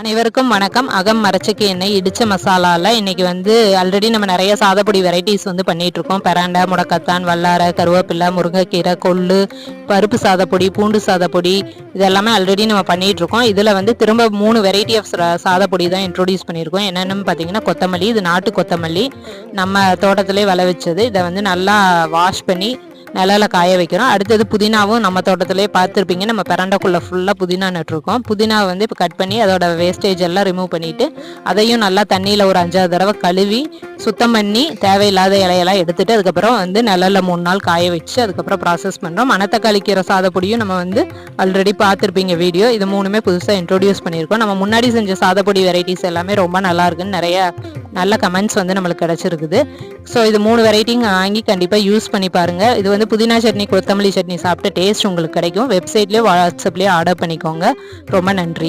அனைவருக்கும் வணக்கம். அகம் மரச்சக்கு எண்ணெய் இடிச்ச மசாலாவில் இன்றைக்கி வந்து ஆல்ரெடி நம்ம நிறைய சாதப்பொடி வெரைட்டிஸ் வந்து பண்ணிகிட்ருக்கோம் இருக்கோம் முடக்கத்தான் வல்லாரை கருவேப்பிலை முருங்கைக்கீரை கொள்ளு பருப்பு சாதப்பொடி பூண்டு சாதப்பொடி இதெல்லாமே ஆல்ரெடி நம்ம பண்ணிகிட்ருக்கோம் இதில் வந்து திரும்ப மூணு வெரைட்டி ஆஃப் சாதப்பொடி தான் இன்ட்ரோடியூஸ் பண்ணியிருக்கோம். என்னென்னு பார்த்தீங்கன்னா கொத்தமல்லி இது நாட்டு கொத்தமல்லி. நம்ம தோட்டத்திலே விளைவிச்சது. இதை வந்து நல்லா வாஷ் பண்ணி நிழல காய வைக்கிறோம். அடுத்தது புதினாவும் நம்ம தோட்டத்திலே பார்த்துருப்பீங்க. நம்ம பெரண்டக்குள்ளே ஃபுல்லாக புதினா நட்டுருக்கோம். புதினாவை வந்து இப்போ கட் பண்ணி அதோட வேஸ்டேஜ் எல்லாம் ரிமூவ் பண்ணிவிட்டு அதையும் நல்லா தண்ணியில் ஒரு அஞ்சாறு தடவை கழுவி சுத்தம் பண்ணி தேவையில்லாத இலையெல்லாம் எடுத்துட்டு அதுக்கப்புறம் வந்து நல்லல மூணு நாள் காய வச்சு அதுக்கப்புறம் ப்ராசஸ் பண்ணுறோம் மணத்தக்காளி கீரை சாதப்பொடியும் நம்ம வந்து ஆல்ரெடி பார்த்துருப்பீங்க வீடியோ இது மூணுமே புதுசாக இன்ட்ரோடியூஸ் பண்ணியிருக்கோம். நம்ம முன்னாடி செஞ்ச சாதப்பொடி வெரைட்டிஸ் எல்லாமே ரொம்ப நல்லா இருக்குன்னு நிறைய நல்ல கமெண்ட்ஸ் வந்து நம்மளுக்கு கிடச்சிருக்குது. ஸோ இது மூணு வெரைட்டிங்க வாங்கி கண்டிப்பாக யூஸ் பண்ணி பாருங்கள் இது வந்து புதினா சட்னி கொத்தமல்லி சட்னி சாப்பிட்ட டேஸ்ட் உங்களுக்கு கிடைக்கும். வெப்சைட்லேயே வாட்ஸ்அப்லேயே ஆர்டர் பண்ணிக்கோங்க. ரொம்ப நன்றி.